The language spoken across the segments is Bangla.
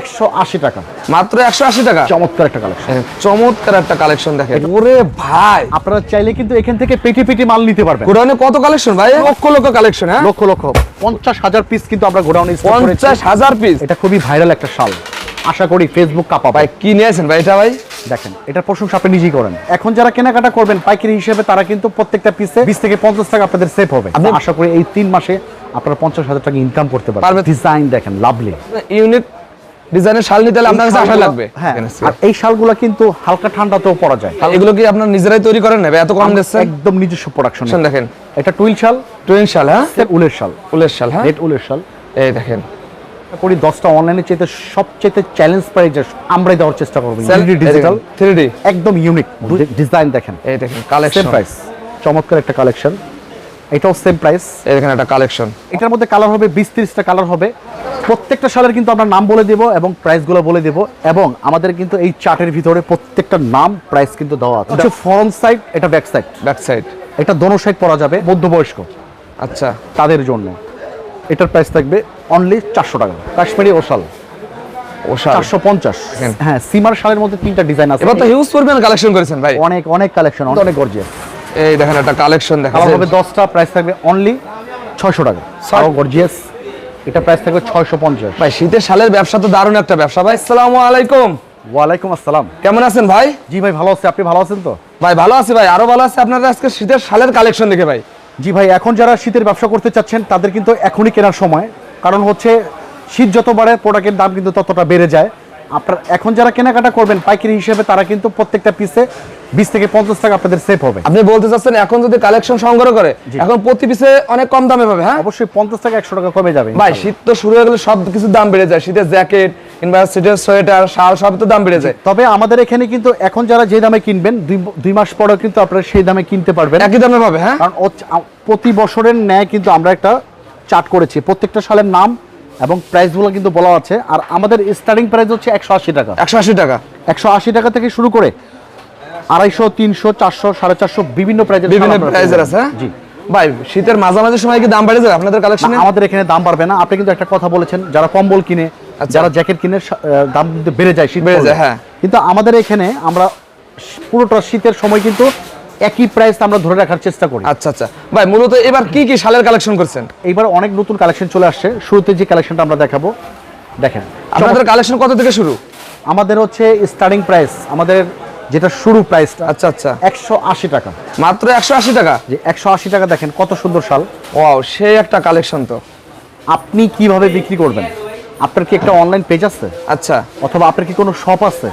একশো আশি টাকা। মাত্র একশো আশি টাকা? চমৎকার একটা কালেকশন চমৎকার একটা কালেকশন দেখেন। ওরে ভাই আপনারা চাইলে কিন্তু এখান থেকে পেটি পেটি মাল নিতে পারবেন। গোডাউনে কত কালেকশন ভাই? লক্ষ লক্ষ কালেকশন হ্যাঁ? লক্ষ লক্ষ। পঞ্চাশ হাজার পিস কিন্তু আমরা গোডাউনে পঞ্চাশ হাজার পিস এটা খুবই ভাইরাল একটা শাল। আশা করি ফেসবুক কাপা ভাই কি নিয়েছেন ভাই এটা ভাই? দেখেন এটার প্রশংসা আপনি নিজেই করেন। এখন যারা কেনাকাটা করবেন পাইকারি হিসেবে তারা কিন্তু প্রত্যেকটা পিসে বিশ থেকে পঞ্চাশ টাকা আপনাদের সেভ হবে। আমি আশা করি এই তিন মাসে আপনারা পঞ্চাশ হাজার টাকা ইনকাম করতে পারবেন। ডিজাইন দেখেন লাভলি ইউনিক ডিজাইনের শাল নিতে হলে আপনার কাছে আশা লাগবে। হ্যাঁ আর এই শালগুলো কিন্তু হালকা ঠান্ডাতেও পরা যায়। এগুলো কি আপনার নিজেরাই তৈরি করেন নেবে এত কম দিচ্ছেন একদম নিজস্ব প্রোডাকশন শোন দেখেন। এটা টুইল শাল। টুইন শাল হ্যাঁ? উলের শাল। উলের শাল হ্যাঁ? রেড উলের শাল। এই দেখেন। করি দশটা অনলাইনে চেয়ে সবচেয়ে চ্যালেঞ্জ প্রাইজে আমরাই দেওয়ার চেষ্টা করব। ডিজিটাল থ্রি একদম ইউনিক ডিজাইন দেখেন। এই দেখেন কালেকশন প্রাইস চমৎকার একটা কালেকশন এটাও সেম প্রাইস এই দেখেন একটা কালেকশন এটার মধ্যে কালার হবে বিশ তিরিশটা কালার হবে। প্রত্যেকটা সালের কিন্তু আমরা নাম বলে দেব এবং প্রাইসগুলো বলে দেব এবং আমাদের কিন্তু এই চার্টের ভিতরে প্রত্যেকটা নাম প্রাইস কিন্তু দেওয়া আছে। ফ্রন্ট সাইড এটা ব্যাক সাইড ব্যাক সাইড এটা দোনো সাইড পরা যাবে মধ্যবয়স্ক। আচ্ছা। তাদের জন্য। এটার প্রাইস থাকবে অনলি চারশো টাকা। কাশ্মীরি ওশাল। ও শাল চারশো পঞ্চাশ। হ্যাঁ। সিমার শালের মধ্যে তিনটা ডিজাইন আছে। এবার তো হিউজ পরিমাণ কালেকশন করেছেন ভাই। অনেক অনেক কালেকশন অনেক গর্জিয়াস এই দেখেন একটা কালেকশন দেখা কালার হবে দশটা প্রাইস থাকবে অনলি ছয়শো টাকা। গর্জিয়াস এটা প্রাইস থাকবে ছয়শো পঞ্চাশ। ভাই শীতের সালের ব্যবসা তো দারুণ একটা ব্যবসা। ভাই আসসালামু আলাইকুম। ওয়ালাইকুম আসসালাম। কেমন আছেন ভাই? জি ভাই ভালো আছে। আপনি ভালো আছেন তো? ভাই ভালো আছি ভাই। আরও ভালো আছে আপনারা আজকে শীতের সালের কালেকশন দেখে ভাই। জি ভাই এখন যারা শীতের ব্যবসা করতে চাচ্ছেন তাদের কিন্তু এখনই কেনার সময়। কারণ হচ্ছে শীত যত বাড়ে প্রোডাক্টের দাম কিন্তু ততটা বেড়ে যায়। আপনার এখন যারা কেনাকাটা করবেন পাইকারি হিসেবে তারা কিন্তু প্রত্যেকটা পিসে বিশ থেকে পঞ্চাশ টাকা আপনাদের সেভ হবে। আপনি বলতে চাচ্ছেন এখন যদি কালেকশন সংগ্রহ করে এখন প্রতি পিসে অনেক কম দামে পাবে হ্যাঁ? অবশ্যই পঞ্চাশ টাকা একশো টাকা কমে যাবে ভাই শীত তো শুরু হয়ে গেলে সব কিছু দাম বেড়ে যায়। শীতের জ্যাকেট কিংবা শীতের সোয়েটার শাল সব তো দাম বেড়ে যায়। তবে আমাদের এখানে কিন্তু এখন যারা যে দামে কিনবেন দুই দুই মাস পরেও কিন্তু আপনারা সেই দামে কিনতে পারবেন। একই দামে পাবে হ্যাঁ? কারণ প্রতি বছরের ন্যায় কিন্তু আমরা একটা চার্ট করেছি। প্রত্যেকটা সালের নাম এবং প্রাইসগুলো কিন্তু বলা আছে। আর আমাদের স্টার্টিং প্রাইস হচ্ছে একশো আশি টাকা। একশো আশি টাকা। একশো আশি টাকা থেকে শুরু করে আড়াইশো তিনশো চারশো সাড়ে চারশো বিভিন্ন প্রাইজের বিভিন্ন প্রাইজের আছে হ্যাঁ? জি। ভাই শীতের মাঝামাঝি সময় কি দাম বেড়ে যাবে আপনাদের কালেকশনে আমাদের এখানে দাম বাড়বে না। আপনি কিন্তু একটা কথা বলেছেন যারা কম্বল কিনে আচ্ছা। যারা জ্যাকেট কিনে দাম কিন্তু বেড়ে যায় শীত বেড়ে যায়, হ্যাঁ। কিন্তু আমাদের এখানে আমরা পুরোটা শীতের সময় কিন্তু একই প্রাইস আমরা ধরে রাখার চেষ্টা করি। আচ্ছা আচ্ছা। ভাই মূলত এবার কি কি শালের কালেকশন করছেন? এবার অনেক নতুন কালেকশন চলে আসছে। শুরুতে যে কালেকশনটা আমরা দেখাবো দেখেন। আপনাদের কালেকশন কত থেকে শুরু? আমাদের হচ্ছে স্টার্টিং প্রাইস আমাদের যেটা শুরু প্রাইসটা আচ্ছা আচ্ছা। একশো আশি টাকা। মাত্র একশো আশি টাকা? যে একশো আশি টাকা দেখেন কত সুন্দর শাল। ও সে একটা কালেকশন তো। আপনি কীভাবে বিক্রি করবেন? আপনার কি একটা অনলাইন পেজ আছে? আচ্ছা। অথবা আপনার কি কোনো শপ আছে?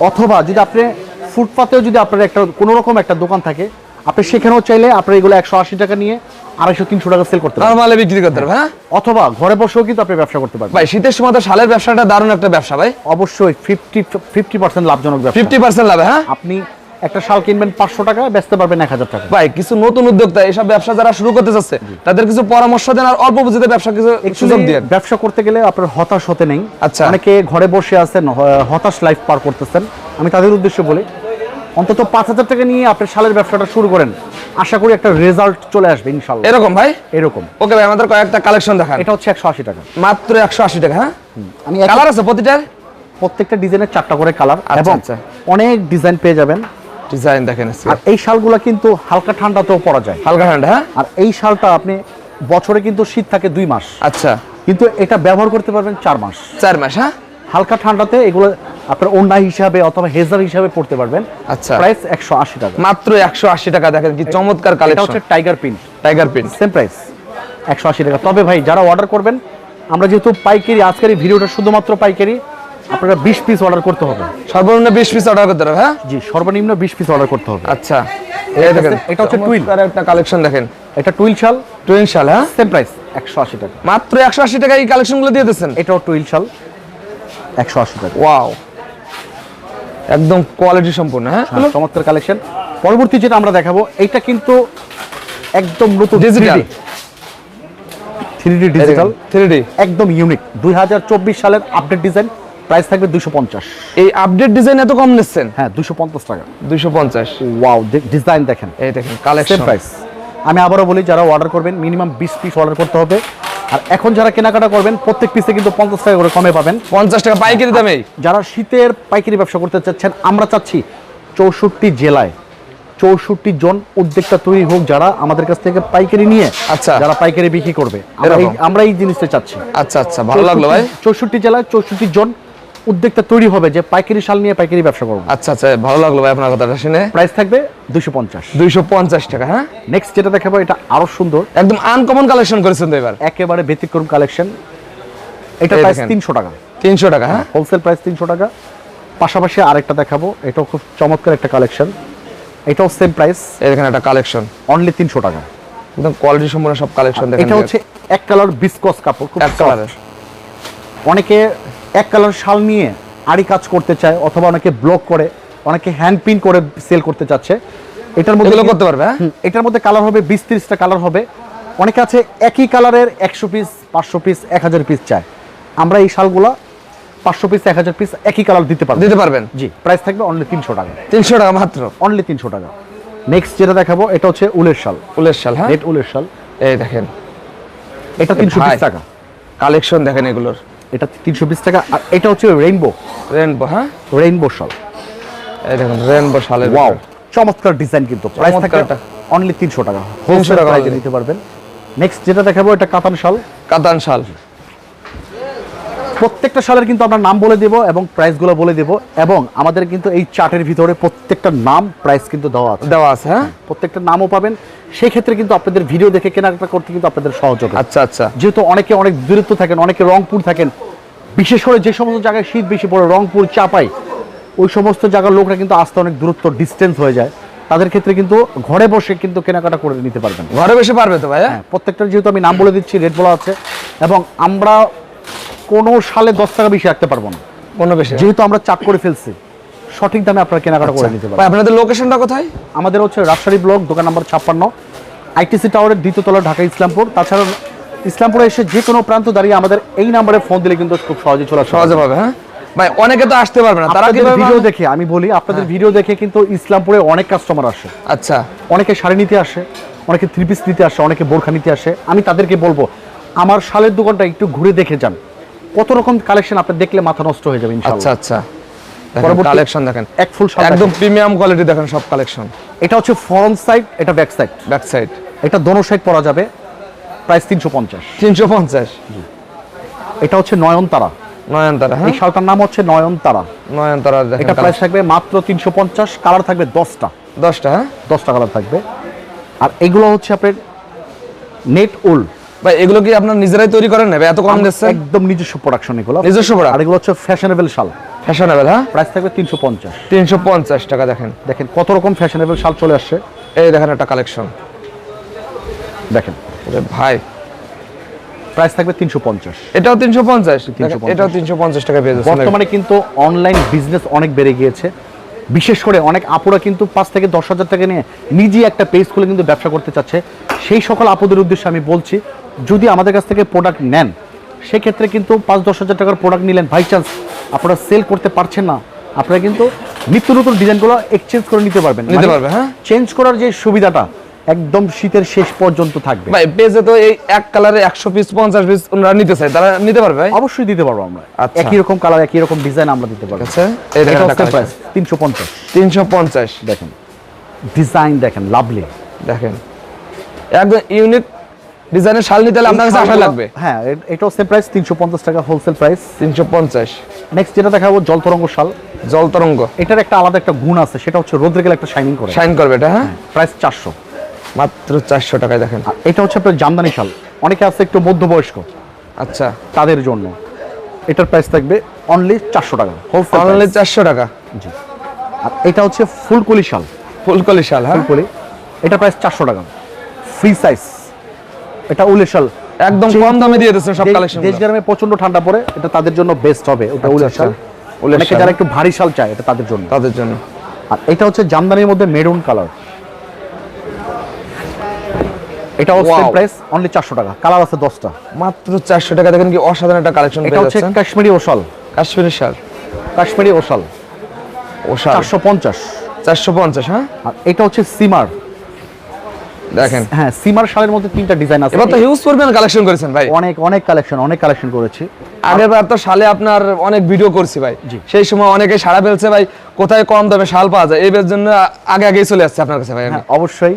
অথবা যদি আপনি ফুটপাতেও যদি আপনার একটা কোনো রকম একটা দোকান থাকে আপনি সেখানেও চাইলে আপনার এগুলো একশো আশি টাকা নিয়ে আড়াইশো তিনশো টাকা সেল করতে নর্মালে বিক্রি করতে পারবে হ্যাঁ? অথবা ঘরে বসেও কিন্তু আপনি ব্যবসা করতে পারবেন। ভাই শীতের সময় তো শালের ব্যবসাটা দারুণ একটা ব্যবসা ভাই। অবশ্যই ফিফটি ফিফটি পার্সেন্ট লাভজনক ব্যবসা। ফিফটি পার্সেন্ট লাভে হ্যাঁ? আপনি একটা শাল কিনবেন পাঁচশো টাকা বেচতে পারবেন এক হাজার টাকা। ভাই কিছু নতুন উদ্যোক্তা এসব ব্যবসা যারা শুরু করতে চাচ্ছে তাদের কিছু পরামর্শ দেন আর অল্প পুঁজিতে ব্যবসা কিছু সুযোগ দিয়ে। ব্যবসা করতে গেলে আপনার হতাশ হতে নেই। আচ্ছা। অনেকে ঘরে বসে আছেন হতাশ লাইফ পার করতেছেন। আমি তাদের উদ্দেশ্যে বলি অন্তত পাঁচ হাজার টাকা নিয়ে আপনি শালের ব্যবসাটা শুরু করেন। আশা করি একটা রেজাল্ট চলে আসবে ইনশাল্লাহ। এরকম ভাই? এরকম। ওকে ভাই আমাদের কয়েকটা কালেকশন দেখান। এটা হচ্ছে একশো আশি টাকা। মাত্র একশো আশি টাকা হ্যাঁ? আমি কালার আছে প্রতিটার? প্রত্যেকটা ডিজাইনের চারটা করে কালার আচ্ছা, এবং আচ্ছা। অনেক ডিজাইন পেয়ে যাবেন। ডিজাইন দেখেন আর এই শালগুলো কিন্তু হালকা ঠান্ডাতেও পরা যায়। হালকা ঠান্ডা হ্যাঁ? আর এই শালটা আপনি বছরে কিন্তু শীত থাকে দুই মাস। আচ্ছা। কিন্তু এটা ব্যবহার করতে পারবেন চার মাস। চার মাস হ্যাঁ? হালকা ঠান্ডাতে এগুলো আপনার অন্যায় হিসাবে অথবা হেজার হিসাবে পড়তে পারবেন। আচ্ছা। প্রাইস একশো আশি টাকা। মাত্র একশো আশি টাকা দেখেন কি চমৎকার এটা কালেকশন হচ্ছে tiger print tiger print same price একশো আশি টাকা। তবে ভাই যারা অর্ডার করবেন আমরা যেহেতু পাইকারি আজকের এই ভিডিওটা শুধুমাত্র পাইকারি আপনারা বিশ পিস অর্ডার করতে হবে। সর্বনিম্ন বিশ পিস অর্ডার করতে হবে হ্যাঁ? জি সর্বনিম্ন বিশ পিস অর্ডার করতে হবে। আচ্ছা এই দেখেন এটা হচ্ছে টুইল। চমৎকার একটা কালেকশন দেখেন। এটা টুইল শাল টুইল শাল হ্যাঁ? সেম প্রাইস একশো আশি টাকা। মাত্র একশো আশি টাকা এই কালেকশনগুলো দিয়ে দিচ্ছেন এটাও টুইল শাল একশো আশি টাকা। ওয়াও। একদম কোয়ালিটি সম্পূর্ণ হ্যাঁ? হ্যাঁ, চমৎকার কালেকশন। পরবর্তী যেটা আমরা দেখাবো এইটা কিন্তু একদম নতুন ডিজিটাল থ্রি ডি একদম ইউনিক দুই হাজার চব্বিশ সালের আপডেট ডিজাইন প্রাইস থাকবে দুশো পঞ্চাশ। এই আপডেট ডিজাইন এত কম নিচ্ছেন? হ্যাঁ দুশো পঞ্চাশ টাকা। দুইশো পঞ্চাশ। ওয়াও ডিজাইন দেখেন। এই দেখেন কালেকশন প্রাইস আমি আবারও বলি যারা অর্ডার করবেন মিনিমাম বিশ পিস অর্ডার করতে হবে। আর এখন যারা কেনাকাটা করবেন প্রত্যেক পিসে কিন্তু পঞ্চাশ টাকা করে কমে পাবেন। পঞ্চাশ টাকা পাইকারি দামে। যারা শীতের পাইকারি ব্যবসা করতে চাচ্ছেন আমরা চাচ্ছি চৌষট্টি জেলায় চৌষট্টি জন উদ্যোক্তা তৈরি হোক যারা আমাদের কাছ থেকে পাইকারি নিয়ে আচ্ছা। যারা পাইকারি বিক্রি করবে। আমরা এই- আমরা এই জিনিসটা চাচ্ছি। আচ্ছা আচ্ছা ভালো লাগল ভাই। চৌষট্টি জেলায় চৌষট্টি জন উদ্যোক্তা তৈরি হবে যে পাইকারি শাল নিয়ে পাইকারি ব্যবসা করব। আচ্ছা আচ্ছা ভালো লাগল ভাই আপনার কথাটা শুনে। প্রাইস থাকবে দুশো পঞ্চাশ। দুইশো পঞ্চাশ টাকা হ্যাঁ? নেক্সট যেটা দেখাবো এটা আরও সুন্দর। একদম আনকমন কালেকশন করেছেন তো এবার? একেবারে ব্যতিক্রম কালেকশন এটা প্রাইস। তিনশো টাকা। তিনশো টাকা হ্যাঁ? হোলসেল প্রাইস তিনশো টাকা। পাশাপাশি আরেকটা দেখাবো এটাও খুব চমৎকার একটা কালেকশন এটাও সেম প্রাইস এই দেখেন একটা কালেকশন অনলি তিনশো টাকা। একদম কোয়ালিটি সম্পূর্ণ সব কালেকশন দেখেন এটা হচ্ছে এক কালার বিসকস কাপড় খুব এক। কালারের অনেকে এক কালার শাল নিয়ে আড়ি কাজ করতে চায় অথবা অনেকে ব্লক করে অনেকে হ্যান্ড পিন করে সেল করতে চাচ্ছে। এটার মধ্যে করতে পারবে হ্যাঁ? এটার মধ্যে কালার হবে বিশ তিরিশটা কালার হবে। অনেকে আছে একই কালারের একশো পিস পাঁচশো পিস এক হাজার পিস চায়। আমরা এই শালগুলা পাঁচশো পিস এক হাজার পিস একই কালার দিতে পারব। দিতে পারবেন? জি প্রাইস থাকবে অনলি তিনশো টাকা। তিনশো টাকা মাত্র? অনলি তিনশো টাকা। নেক্সট যেটা দেখাবো এটা হচ্ছে উলের শাল। উলের শাল হ্যাঁ? উলের শাল। এই দেখেন। এটা তিনশো। টাকা। কালেকশন দেখেন এগুলোর। এটা তিনশো বিশ টাকা আর এটা হচ্ছে রেইনবো রেনবো হ্যাঁ? Rainbow shawl. এই দেখেন রেইনবো শালের ওয়াও চমৎকার ডিজাইন কিন্তু। প্রাইস থাকবে অনলি তিনশো টাকা। 300 হোলসেল টাকা প্রাইসে নিতে পারবেন। নেক্সট যেটা দেখাবো এটা কাতান শাল। কাতান শাল। প্রত্যেকটা শালের কিন্তু আমরা নাম বলে দেব এবং প্রাইসগুলো বলে দেব এবং আমাদের কিন্তু এই চার্টের ভিতরে প্রত্যেকটা নাম প্রাইস কিন্তু দেওয়া আছে। দেওয়া আছে হ্যাঁ? প্রত্যেকটা নামও পাবেন। সেই ক্ষেত্রে কিন্তু আপনাদের ভিডিও দেখে কেনাকাটা করতে কিন্তু আপনাদের সহজ হবে। আচ্ছা আচ্ছা। যেহেতু অনেকে অনেক দূরত্ব থাকেন অনেকে রংপুর থাকেন বিশেষ করে যে সমস্ত জায়গায় শীত বেশি পড়ে রংপুর চাপাই ওই সমস্ত জায়গার লোকরা কিন্তু আসতে অনেক দূরত্ব ডিস্টেন্স হয়ে যায়। তাদের ক্ষেত্রে কিন্তু ঘরে বসে কিন্তু কেনাকাটা করে নিতে পারবেন। ঘরে বসে পারবে তো ভাই হ্যাঁ হ্যাঁ যেহেতু আমি নাম বলে দিচ্ছি রেট বলা আছে এবং আমরা কোনো সালে দশ টাকা বেশি রাখতে পারব না। কোনো বেশি যেহেতু আমরা চাপ করে ফেলছি সঠিক দামে আপনারা কেনাকাটা করে নিতে ভাই পারবেন। আপনাদের লোকেশনটা কোথায়? আমাদের হচ্ছে রাজশাহী ব্লক দোকান নম্বর ছাপ্পান্ন আইটিসি টাওয়ারের দ্বিতীয় তলা ঢাকা ইসলামপুর। তাছাড়া ইসলামপুরে এসে যে কোনো প্রান্ত দাঁড়িয়ে আমাদের এই নাম্বারে ফোন দিলে কিন্তু খুব সহজে চলে সহজে পাবে হ্যাঁ? ভাই অনেকে তো আসতে পারবে না তারা কি আপনাদের ভিডিও দেখে আমি বলি আপনাদের ভিডিও দেখে কিন্তু ইসলামপুরে অনেক কাস্টমার আসে। আচ্ছা। অনেকে শাড়ি নিতে আসে অনেকে থ্রি পিস নিতে আসে অনেকে বোরখা নিতে আসে। আমি তাদেরকে বলব আমার শালের দোকানটা একটু ঘুরে দেখে যান। কত রকম কালেকশন আপনি দেখলে মাথা নষ্ট হয়ে যাবে আচ্ছা ইনশাআল্লাহ। আচ্ছা কালেকশন দেখেন এক ফুল একদম প্রিমিয়াম কোয়ালিটি দেখেন সব কালেকশন এটা হচ্ছে ফ্রন্ট সাইড এটা ব্যাক সাইড ব্যাক সাইড এটা দোনো সাইড পরা যাবে প্রাইস তিনশো পঞ্চাশ। তিনশো পঞ্চাশ। এটা হচ্ছে নয়নতারা। নয়নতারা এই হ্যাঁ শালটার নাম হচ্ছে নয়নতারা। নয়নতারা এটা প্রাইস থাকবে মাত্র তিনশো পঞ্চাশ কালার থাকবে দশটা। দশটা হ্যাঁ? দশটা কালার থাকবে। আর এগুলো হচ্ছে আপনার নেট উল ভাই এগুলো কি আপনার নিজেরাই তৈরি করেন নেবে এত কম দিচ্ছে একদম নিজস্ব প্রোডাকশন এগুলো। নিজস্ব আর এগুলো হচ্ছে ফ্যাশনেবল শাল। ফ্যাশনেবল হ্যাঁ? প্রাইস থাকবে তিনশো পঞ্চাশ। তিনশো পঞ্চাশ টাকা দেখেন। দেখেন কত রকম ফ্যাশনেবল শাল চলে আসছে। এই দেখেন একটা কালেকশন দেখেন। ভাই। প্রাইস থাকবে তিনশো পঞ্চাশ। এটাও তিনশো পঞ্চাশ? 350 এটাও তিনশো পঞ্চাশ টাকা পেয়ে যাচ্ছে বর্তমানে কিন্তু অনলাইন বিজনেস অনেক বেড়ে গিয়েছে। বিশেষ করে অনেক আপুরা কিন্তু পাঁচ থেকে দশ হাজার টাকা নিয়ে নিজে একটা পেজ খুলে কিন্তু ব্যবসা করতে চাচ্ছে। সেই সকল আপুদের উদ্দেশ্যে আমি বলছি যদি আমাদের কাছ থেকে প্রোডাক্ট নেন সেক্ষেত্রে কিন্তু পাঁচ দশ হাজার টাকার প্রোডাক্ট নিলেন বাই চান্স আপনারা সেল করতে পারছেন না। আপনারা কিন্তু নিত্য নতুন ডিজাইনগুলো এক্সচেঞ্জ করে নিতে পারবেন। নিতে পারবে, হ্যাঁ। চেঞ্জ করার যে সুবিধাটা একদম শীতের শেষ পর্যন্ত থাকবে। ভাই পেজে তো এই এক কালারে একশো পিস পঞ্চাশ পিস ওনারা নিতে চায় তারা নিতে পারবে ভাই? অবশ্যই দিতে পারব আমরা। আচ্ছা। একই রকম কালার একই রকম ডিজাইন আমরা দিতে পারব। আচ্ছা এই দেখেন প্রাইস তিনশো পঞ্চাশ। তিনশো পঞ্চাশ। দেখেন ডিজাইন দেখেন লাভলি দেখেন। একদম ইউনিক ডিজাইনের শাল নিতে হলে আপনার কাছে আশা লাগবে। হ্যাঁ এটাও সেম প্রাইস তিনশো পঞ্চাশ টাকা হোলসেল প্রাইস তিনশো পঞ্চাশ। নেক্সট যেটা দেখাবো জল তরঙ্গ শাল। জল তরঙ্গ। এটার একটা আলাদা একটা গুণ আছে সেটা হচ্ছে রোদ্রে গেলে একটা শাইনিং করে। শাইন করবে এটা হ্যাঁ? প্রাইস চারশো। মাত্র চারশো টাকায় দেখেন। এটা হচ্ছে আপনার জামদানি শাল। অনেকে আছে একটু মধ্যবয়স্ক। আচ্ছা। তাদের জন্য। এটার প্রাইস থাকবে অনলি চারশো টাকা হোলসেল অনলি চারশো টাকা। জি। আর এটা হচ্ছে ফুলকলি শাল। ফুলকলি শাল হ্যাঁ? ফুলকলি। এটা প্রাইস চারশো টাকা। ফ্রি সাইজ এটা উলের শাল। একদম কম দামে দিয়ে দিচ্ছে সব কালেকশন দেশ গ্রামে প্রচণ্ড ঠান্ডা পড়ে এটা তাদের জন্য বেস্ট হবে ওটা উলের আচ্ছা, শাল। অনেকে যারা একটু ভারী শাল চায় এটা তাদের জন্য। তাদের জন্য। আর এটা হচ্ছে জামদানির মধ্যে মেরুন কালার এটা হচ্ছে Wow. প্রাইস অনলি চারশো টাকা। কালার আছে দশটা। মাত্র চারশো টাকা দেখেন কি অসাধারণ একটা কালেকশন এটা হচ্ছে কাশ্মীরি ওশাল। কাশ্মীরের শাল। কাশ্মীরি ওশাল। ও শাল চারশো পঞ্চাশ। চারশো পঞ্চাশ হ্যাঁ? আর এটা হচ্ছে সিমার। দেখেন। হ্যাঁ সিমার শালের মধ্যে তিনটা ডিজাইন আছে। এবার তো হিউজ পরিমাণ কালেকশন করেছেন ভাই। অনেক অনেক কালেকশন অনেক কালেকশন করেছি। আগের বার তো শালে আপনার অনেক ভিডিও করছি ভাই। সেই সময় অনেকে সারা ফেলছে ভাই কোথায় কম দামে শাল পাওয়া যায়? এই জন্য আগে আগেই চলে আসছে আপনার কাছে ভাই হ্যাঁ অবশ্যই।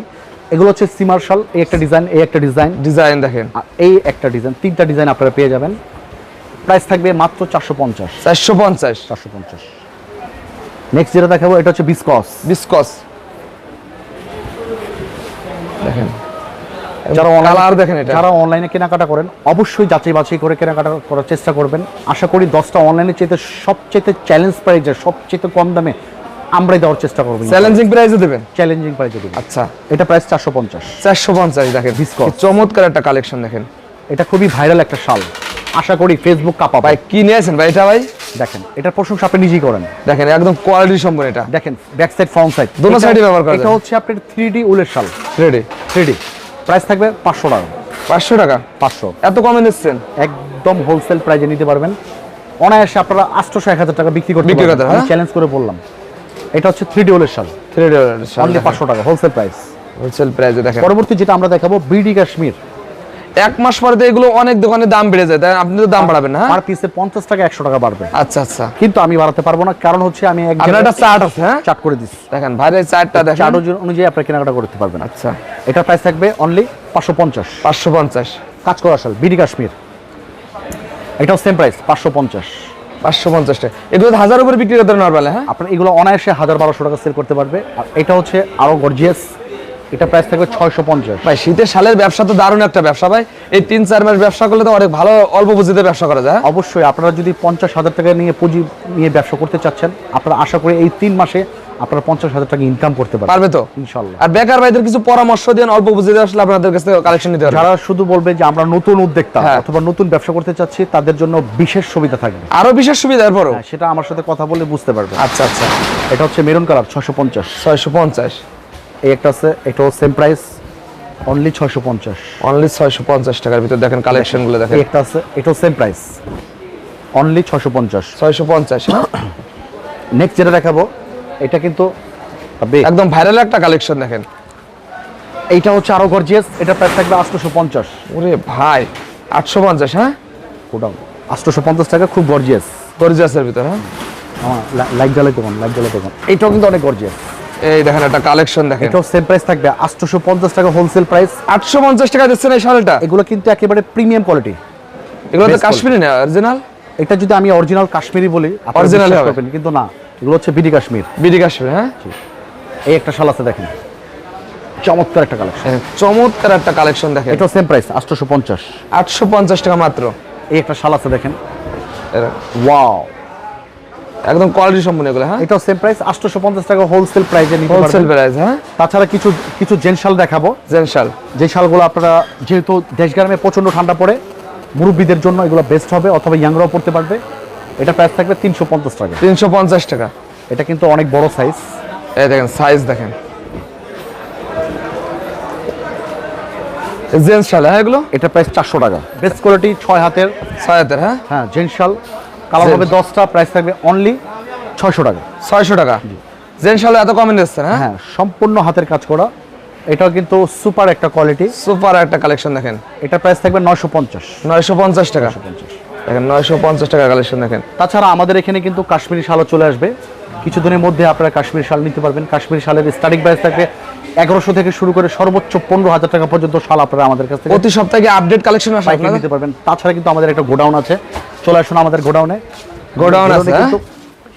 এগুলো হচ্ছে সিমার শাল এই একটা ডিজাইন এই একটা ডিজাইন ডিজাইন দেখেন। এই একটা ডিজাইন তিনটা ডিজাইন আপনারা পেয়ে যাবেন। প্রাইস থাকবে মাত্র চারশো পঞ্চাশ। চারশো পঞ্চাশ। চারশো পঞ্চাশ। নেক্সট যেটা দেখাবো এটা হচ্ছে বিসকস বিসকস দেখেন। যারা কালার দেখেন এটা। যারা অনলাইনে কেনাকাটা করেন অবশ্যই যাচাই বাছাই করে কেনাকাটা করার চেষ্টা করবেন। আশা করি দশটা অনলাইনে চাইতে সবচেয়ে চ্যালেঞ্জ প্রাইজে সবচেয়ে কম দামে আমরাই দেওয়ার চেষ্টা করব চ্যালেঞ্জিং প্রাইজে দেবেন? চ্যালেঞ্জিং প্রাইজে দেবেন। আচ্ছা। এটা প্রাইস চারশো পঞ্চাশ। চারশো পঞ্চাশ দেখেন। চমৎকার একটা কালেকশন দেখেন। এটা খুবই ভাইরাল একটা শাল। আশা করি ফেসবুক কাপা ভাই কি নিয়েছেন ভাই? এটা ভাই? দেখেন এটার প্রশংসা আপনি নিজেই করেন। দেখেন একদম কোয়ালিটি সম্পন্ন এটা। দেখেন back side front side side এ ব্যবহার করা এটা হচ্ছে আপনার থ্রি ডি উলের শাল। রেডি থ্রি ডি প্রাইস থাকবে পাঁচশো টাকা। পাঁচশো টাকা? পাঁচশো। এত কমে নিচ্ছেন? একদম হোলসেল প্রাইজে নিতে পারবেন। অনায়াসে আপনারা আটশোশো এক হাজার টাকা বিক্রি করতে বিক্রি করতে, আমি হ্যাঁ? চ্যালেঞ্জ করে বললাম। এটা হচ্ছে থ্রি ডি উলের শাল। থ্রি অনলি পাঁচশো টাকা হোলসেল প্রাইস হোলসেল প্রাইসে দেখেন। পরবর্তী যেটা আমরা দেখাবো বিডি কাশ্মীর এক মাস পরে তো এগুলো অনেক দোকানে দাম বেড়ে যায় তাই আপনি তো দাম বাড়াবেন না? পার পিসে পঞ্চাশ টাকা একশো টাকা বাড়বে। আচ্ছা আচ্ছা। কিন্তু আমি বাড়াতে পারব না কারণ হচ্ছে আমি এক আপনার একটা চার্ট আছে হ্যাঁ? চার্ট করে দিচ্ছি। দেখেন ভাইয়ের চার্টটা দেখেন। চার্ট অনুযায়ী আপনার কেনাকাটা করতে পারবেন। আচ্ছা। এটার প্রাইস থাকবে অনলি পাঁচশো পঞ্চাশ। পাঁচশো পঞ্চাশ। কাজ করা শাল বিডি কাশ্মীর। এটাও সেম প্রাইস পাঁচশো পঞ্চাশ। পাঁচশো পঞ্চাশ টাকা। এগুলো হাজার উপরে বিক্রি করতে নর্মাল হ্যাঁ? আপনার এগুলো অনায়াসে হাজার বারোশো টাকা সেল করতে পারবে। আর এটা হচ্ছে আরও গর্জিয়াস এটা প্রাইস থাকবে ছয়শো পঞ্চাশ। ভাই শীতের সালের ব্যবসা তো দারুণ একটা ব্যবসা ভাই। এই তিন চার মাস ব্যবসা করলে তো অনেক ভালো অল্প পুঁজিতে ব্যবসা করা যায় হ্যাঁ? অবশ্যই আপনারা যদি পঞ্চাশ হাজার টাকা নিয়ে পুঁজি নিয়ে ব্যবসা করতে চাচ্ছেন আপনারা আশা করি এই তিন মাসে আপনারা পঞ্চাশ হাজার টাকা ইনকাম করতে পারবে তো? ইনশাল্লাহ। আর বেকার ভাইদের কিছু পরামর্শ দেন অল্প পুঁজিতে আসলে আপনাদের কাছে কালেকশন নিতে যারা শুধু বলবে যে আমরা নতুন উদ্যোক্তা হ্যাঁ। অথবা নতুন ব্যবসা করতে চাচ্ছি তাদের জন্য বিশেষ সুবিধা থাকবে। আরও বিশেষ সুবিধা এরপরও? হ্যাঁ, সেটা আমার সাথে কথা বলে বুঝতে পারবে আচ্ছা আচ্ছা। এটা হচ্ছে মেরুন কালার ছশো পঞ্চাশ। ছয়শো পঞ্চাশ। এই একটা আছে এটাও সেম প্রাইস অনলি ছয়শো পঞ্চাশ। অনলি ছয়শো পঞ্চাশ টাকার ভিতর দেখেন কালেকশনগুলো দেখেন একটা আছে এটাও সেম প্রাইস অনলি ছশো পঞ্চাশ। ছয়শো পঞ্চাশ নেক্সট যেটা দেখাবো এটা কিন্তু একদম ভাইরাল একটা কালেকশন দেখেন। এইটা হচ্ছে আরও গর্জিয়াস এটা প্রাইস থাকবে আটশোশো পঞ্চাশ। ওরে ভাই আটশো পঞ্চাশ হ্যাঁ? কোটাও আটশোশো পঞ্চাশ টাকা খুব গর্জিয়াস গরিজাসের ভিতর হ্যাঁ? আমার লাইট জ্বালাইতে কোন লাইট জ্বালাইতে কোন এইটাও কিন্তু অনেক গর্জিয়াস এই দেখেন একটা কালেকশন দেখেন। এটাও সেম প্রাইস থাকবে আটশোশো পঞ্চাশ টাকা হোলসেল প্রাইস আটশো পঞ্চাশ টাকা দিচ্ছেন এই শালটা এগুলো কিন্তু একেবারে প্রিমিয়াম কোয়ালিটি এগুলো তো কাশ্মীরি না অরিজিনাল এটা যদি আমি অরিজিনাল কাশ্মীরি বলি বিশ্বাস হবে। কিন্তু না এগুলো হচ্ছে বিডি কাশ্মীর। বিডি কাশ্মীর হ্যাঁ? এই একটা শাল আছে দেখেন। চমৎকার একটা কালেকশন চমৎকার একটা কালেকশন দেখেন। এটাও সেম প্রাইস আটশোশো পঞ্চাশ। আটশো পঞ্চাশ টাকা মাত্র। এই একটা শাল আছে দেখেন। ওয়াও একদম কোয়ালিটি সম্পূর্ণ এগুলো হ্যাঁ? এটাও সেম প্রাইস আটশোশো পঞ্চাশ টাকা হোলসেল প্রাইসে নিতে পারবেন। হোলসেল প্রাইস হ্যাঁ? তাছাড়া কিছু কিছু জেন শাল দেখাবো। জেন শাল। যে শালগুলো আপনারা যেহেতু দেশ গ্রামে প্রচণ্ড ঠান্ডা পড়ে মুরব্বীদের জন্য এগুলো বেস্ট হবে অথবা ইয়াংরাও পড়তে পারবে। এটা প্রাইস থাকবে তিনশো পঞ্চাশ টাকা। তিনশো পঞ্চাশ টাকা। এটা কিন্তু অনেক বড় সাইজ এই দেখেন সাইজ দেখেন। জেন্টস শাল হ্যাঁ এগুলো? এটা প্রাইস চারশো টাকা। বেস্ট কোয়ালিটি ছয় হাতের। ছয় হাতের হ্যাঁ? হ্যাঁ জেন্টস শাল। কালার হবে। দশটা প্রাইস থাকবে অনলি ছয়শো টাকা। ছয়শো টাকা। জেন্টস শাল এত কমে নিচ্ছেন হ্যাঁ? হ্যাঁ সম্পূর্ণ হাতের কাজ করা। এটাও কিন্তু সুপার একটা কোয়ালিটি সুপার একটা কালেকশন দেখেন। এটা প্রাইস থাকবে নয়শো পঞ্চাশ। নয়শো পঞ্চাশ টাকা। দেখেন নয়শো পঞ্চাশ টাকা কালেকশন দেখেন। তাছাড়া আমাদের এখানে কিন্তু কাশ্মীরি শালও চলে আসবে। কিছুদিনের মধ্যে আপনারা কাশ্মীরি শাল নিতে পারবেন। কাশ্মীরি শালের স্টার্টিং প্রাইস থাকবে এগারোশো থেকে শুরু করে সর্বোচ্চ পনেরো হাজার টাকা পর্যন্ত শাল আপনারা আমাদের কাছ থেকে প্রতি সপ্তাহে আপডেট কালেকশন নিতে পারবেন। তাছাড়া কিন্তু আমাদের একটা গোডাউন আছে। চলে আসুন আমাদের গোডাউনে। গোডাউন আছে, হ্যাঁ? কিন্তু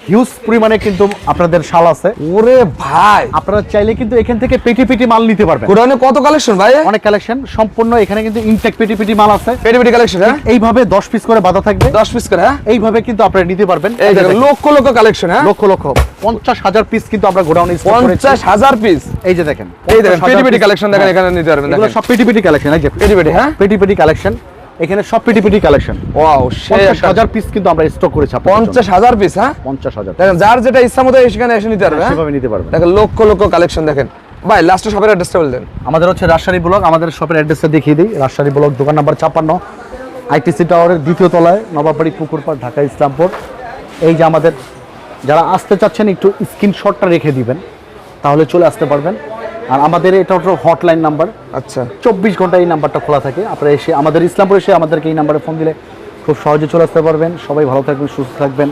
হিউজ পরিমাণে কিন্তু আপনাদের শাল আছে। ওরে ভাই! আপনারা চাইলে কিন্তু এখান থেকে পেটি পেটি মাল নিতে পারবেন। গোডাউনে কত কালেকশন ভাই? অনেক কালেকশন সম্পূর্ণ এখানে কিন্তু ইনটেক পেটি পেটি মাল আছে। পেটি পেটি কালেকশন হ্যাঁ? এইভাবে দশ পিস করে বাধা থাকবে। দশ পিস করে হ্যাঁ? এইভাবে কিন্তু আপনারা নিতে পারবেন। এই লক্ষ লক্ষ কালেকশন হ্যাঁ? লক্ষ লক্ষ পঞ্চাশ হাজার পিস কিন্তু আমরা গোডাউনে পঞ্চাশ হাজার পিস এই যে দেখেন এই দেখেন 50,000 পেটি পেটি কালেকশন দেখেন হ্যাঁ, এখানে নিতে পারবেন দেখেন। সব পেটি পেটি কালেকশন এই যে পেটি পেটি হ্যাঁ? পেটি পেটি কালেকশন এখানে সব পেটি পেটি কালেকশন। ওয়াও সেই পঞ্চাশ একটা- হাজার পিস কিন্তু আমরা স্টক করেছি আপনাদের জন্য। পঞ্চাশ হাজার পিস হ্যাঁ? পঞ্চাশ হাজার দেখেন যার যেটা ইচ্ছা মতো সেখানে এসে নিতে পারবে হ্যাঁ? সেভাবে নিতে পারবেন দেখেন লক্ষ লক্ষ কালেকশন দেখেন। ভাই লাস্টে সবের অ্যাড্রেসটা বললেন আমাদের হচ্ছে রাজশাহী ব্লক আমাদের শপের অ্যাড্রেসটা দেখিয়ে দিই। রাজশাহী ব্লক দোকান নাম্বার ছাপ্পান্ন আইটিসি টাওয়ারের দ্বিতীয় তলায় নবাবাড়ি পুকুরপাড় ঢাকা ইসলামপুর। এই যে আমাদের যারা আসতে চাচ্ছেন একটু স্ক্রিনশটটা রেখে দিবেন তাহলে চলে আসতে পারবেন। আর আমাদের এটা হচ্ছে হটলাইন নাম্বার আচ্ছা। চব্বিশ ঘণ্টা এই নাম্বারটা খোলা থাকে। আপনারা এসে আমাদের ইসলামপুর এসে আমাদেরকে এই নাম্বারে ফোন দিলে খুব সহজে চলে আসতে পারবেন। সবাই ভালো থাকবেন সুস্থ থাকবেন।